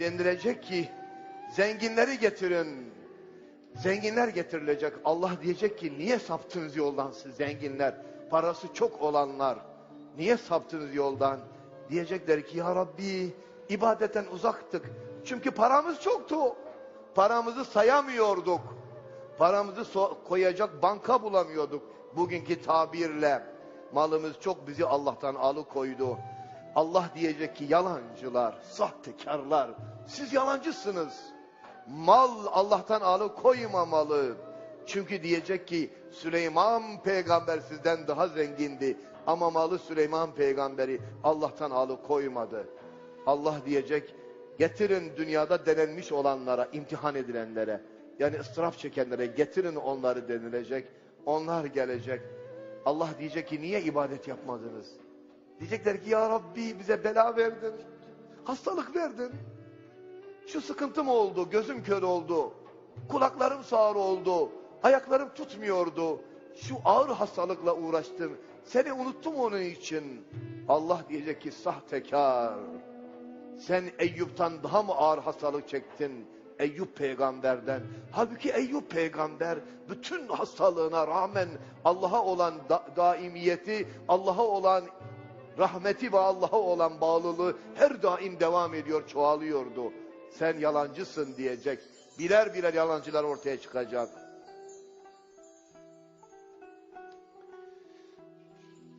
denilecek ki zenginleri getirin. Zenginler getirilecek. Allah diyecek ki niye saptınız yoldan siz zenginler? Parası çok olanlar. Niye saptınız yoldan? Diyecekler ki ya Rabbi ibadetten uzaktık. Çünkü paramız çoktu. Paramızı sayamıyorduk. Paramızı so- koyacak banka bulamıyorduk. Bugünkü tabirle malımız çok bizi Allah'tan alıkoydu. Allah diyecek ki yalancılar, sahtekarlar, siz yalancısınız. Mal Allah'tan alıkoymamalı. Çünkü diyecek ki Süleyman peygamber sizden daha zengindi. Ama malı Süleyman peygamberi Allah'tan alıkoymadı. Allah diyecek getirin dünyada denenmiş olanlara, imtihan edilenlere, yani ıstıraf çekenlere getirin onları denilecek. Onlar gelecek. Allah diyecek ki niye ibadet yapmadınız? Diyecekler ki ya Rabbi bize bela verdin. Hastalık verdin. Şu sıkıntım oldu, gözüm kör oldu. Kulaklarım sağır oldu. Ayaklarım tutmuyordu. Şu ağır hastalıkla uğraştım. Seni unuttum onun için. Allah diyecek ki sahtekar. Sen Eyyup'tan daha mı ağır hastalık çektin? Eyüp peygamberden. Halbuki Eyüp peygamber bütün hastalığına rağmen Allah'a olan da daimiyeti, Allah'a olan rahmeti ve Allah'a olan bağlılığı her daim devam ediyor, çoğalıyordu. Sen yalancısın diyecek. Birer birer yalancılar ortaya çıkacak.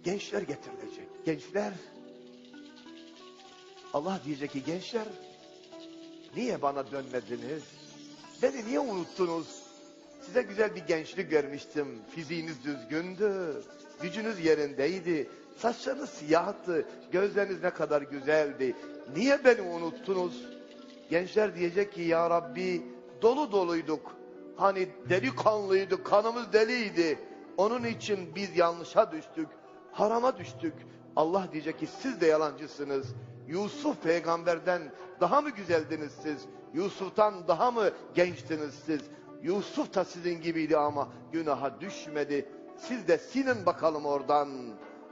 Gençler getirilecek. Gençler Allah diyecek ki gençler niye bana dönmediniz? Beni niye unuttunuz? Size güzel bir gençlik vermiştim. Fiziğiniz düzgündü. Gücünüz yerindeydi. Saçlarınız siyahtı. Gözleriniz ne kadar güzeldi. Niye beni unuttunuz? Gençler diyecek ki ya Rabbi dolu doluyduk. Hani delikanlıydık, kanımız deliydi. Onun için biz yanlışa düştük, harama düştük. Allah diyecek ki siz de yalancısınız. Yusuf peygamberden daha mı güzeldiniz siz? Yusuf'tan daha mı gençtiniz siz? Yusuf da sizin gibiydi ama günaha düşmedi. Siz de sinin bakalım oradan.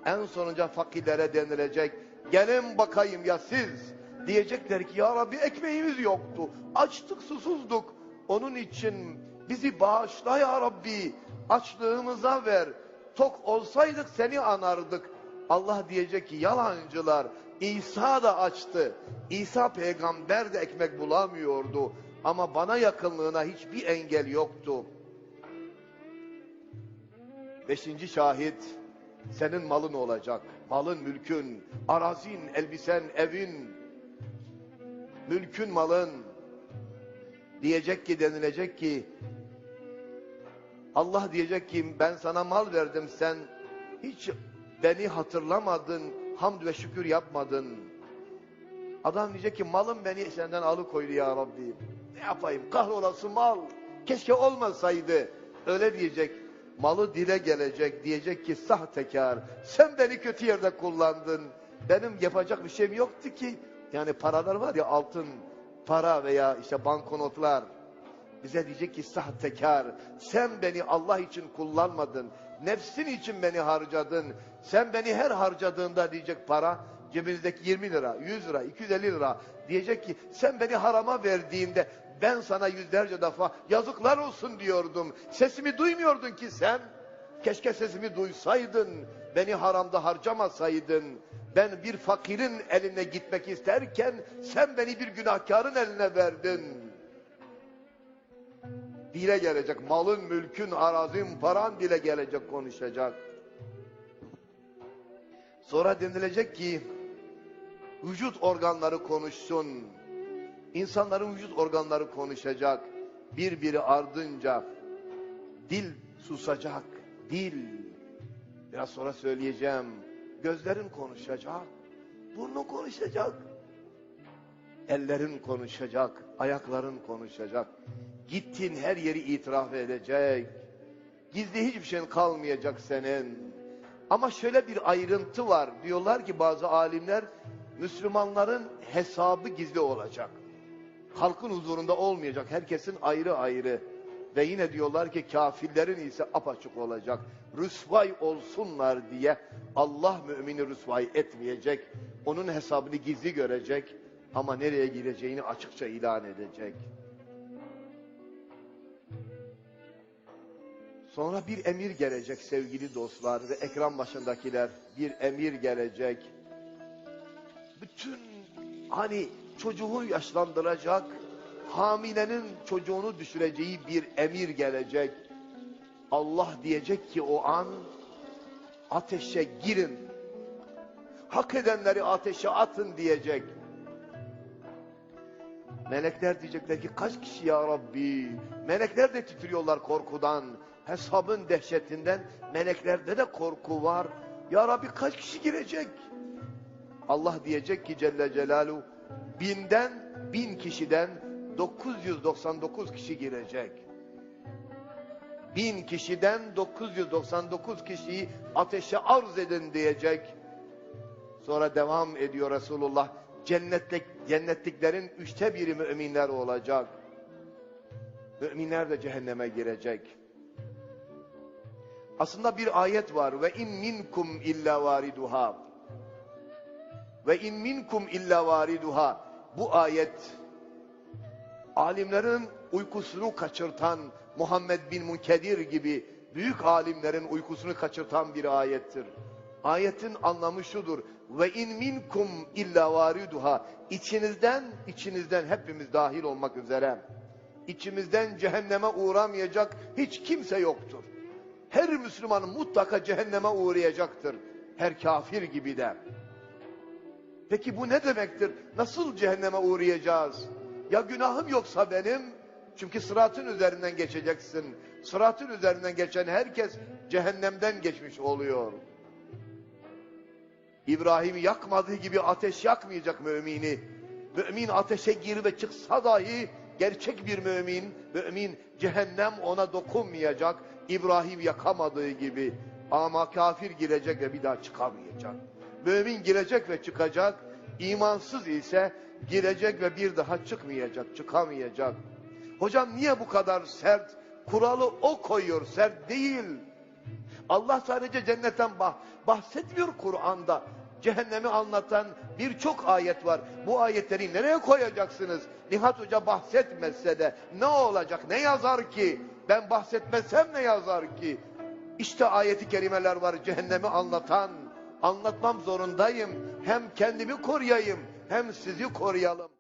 En sonunca fakirlere denilecek. Gelin bakayım ya siz. Diyecekler ki ya Rabbi ekmeğimiz yoktu. Açtık susuzduk. Onun için bizi bağışla ya Rabbi. Açlığımıza ver. Tok olsaydık seni anardık. Allah diyecek ki yalancılar İsa da açtı. İsa peygamber de ekmek bulamıyordu. Ama bana yakınlığına hiçbir engel yoktu. Beşinci şahit senin malın olacak. Malın, mülkün, arazin, elbisen, evin, mülkün, malın. Diyecek ki denilecek ki Allah diyecek ki ben sana mal verdim sen hiç beni hatırlamadın, hamd ve şükür yapmadın. Adam diyecek ki malım beni senden alıkoydu ya Rabbi. Ne yapayım kahrolası mal. Keşke olmasaydı. Öyle diyecek. Malı dile gelecek. Diyecek ki sahtekar. Sen beni kötü yerde kullandın. Benim yapacak bir şeyim yoktu ki. Yani paralar var ya altın para veya işte banknotlar. Bize diyecek ki sahtekar. Sen beni Allah için kullanmadın. Nefsin için beni harcadın. Sen beni her harcadığında diyecek para cebinizdeki 20 lira, 100 lira, 250 lira diyecek ki sen beni harama verdiğinde ben sana yüzlerce defa yazıklar olsun diyordum. Sesimi duymuyordun ki sen. Keşke sesimi duysaydın. Beni haramda harcamasaydın. Ben bir fakirin eline gitmek isterken sen beni bir günahkarın eline verdin. Dile gelecek malın, mülkün, arazin, paran dile gelecek konuşacak. Sonra denilecek ki vücut organları konuşsun. İnsanların vücut organları konuşacak. Birbiri ardınca dil susacak. Dil. Biraz sonra söyleyeceğim. Gözlerin konuşacak. Burnun konuşacak. Ellerin konuşacak. Ayakların konuşacak. Gittin her yeri itiraf edecek. Gizli hiçbir şeyin kalmayacak senin. Ama şöyle bir ayrıntı var. Diyorlar ki bazı alimler Müslümanların hesabı gizli olacak. Halkın huzurunda olmayacak. Herkesin ayrı ayrı. Ve yine diyorlar ki kafirlerin ise apaçık olacak. Rüsvay olsunlar diye Allah mümini rüsvay etmeyecek. Onun hesabını gizli görecek. Ama nereye gireceğini açıkça ilan edecek. Sonra bir emir gelecek sevgili dostlar ve ekran başındakiler. Bir emir gelecek. Bütün hani çocuğu yaşlandıracak, hamilenin çocuğunu düşüreceği bir emir gelecek. Allah diyecek ki o an ateşe girin. Hak edenleri ateşe atın diyecek. Melekler diyecekler ki kaç kişi ya Rabbi? Melekler de titriyorlar korkudan. Hesabın dehşetinden meleklerde de korku var. Ya Rabbi kaç kişi girecek? Allah diyecek ki Celle Celaluhu binden bin kişiden 999 kişi girecek. Bin kişiden 999 kişiyi ateşe arz edin diyecek. Sonra devam ediyor Resulullah. Cennetlik, cennetliklerin üçte biri müminler olacak. Müminler de cehenneme girecek. Aslında bir ayet var. Ve in minkum illa variduha. Ve in minkum illa variduha. Bu ayet alimlerin uykusunu kaçırtan Muhammed bin Munkedir gibi büyük alimlerin uykusunu kaçırtan bir ayettir. Ayetin anlamı şudur. Ve in minkum illa variduha. İçinizden, içinizden hepimiz dahil olmak üzere. İçimizden cehenneme uğramayacak hiç kimse yoktur. Her Müslüman mutlaka cehenneme uğrayacaktır. Her kafir gibi de. Peki bu ne demektir? Nasıl cehenneme uğrayacağız? Ya günahım yoksa benim? Çünkü sıratın üzerinden geçeceksin. Sıratın üzerinden geçen herkes cehennemden geçmiş oluyor. İbrahim yakmadığı gibi ateş yakmayacak mümini. Mümin ateşe gir ve çıksa dahi gerçek bir mümin, mümin cehennem ona dokunmayacak. İbrahim yakamadığı gibi ama kafir girecek ve bir daha çıkamayacak. Mümin girecek ve çıkacak. İmansız ise girecek ve bir daha çıkmayacak, çıkamayacak. Hocam niye bu kadar sert? Kuralı o koyuyor, sert değil. Allah sadece cennetten bah bahsetmiyor Kur'an'da. Cehennemi anlatan birçok ayet var. Bu ayetleri nereye koyacaksınız? Nihat Hoca bahsetmezse de ne olacak, ne yazar ki? Ben bahsetmezsem ne yazar ki? İşte ayeti kerimeler var cehennemi anlatan. Anlatmam zorundayım. Hem kendimi koruyayım hem sizi koruyalım.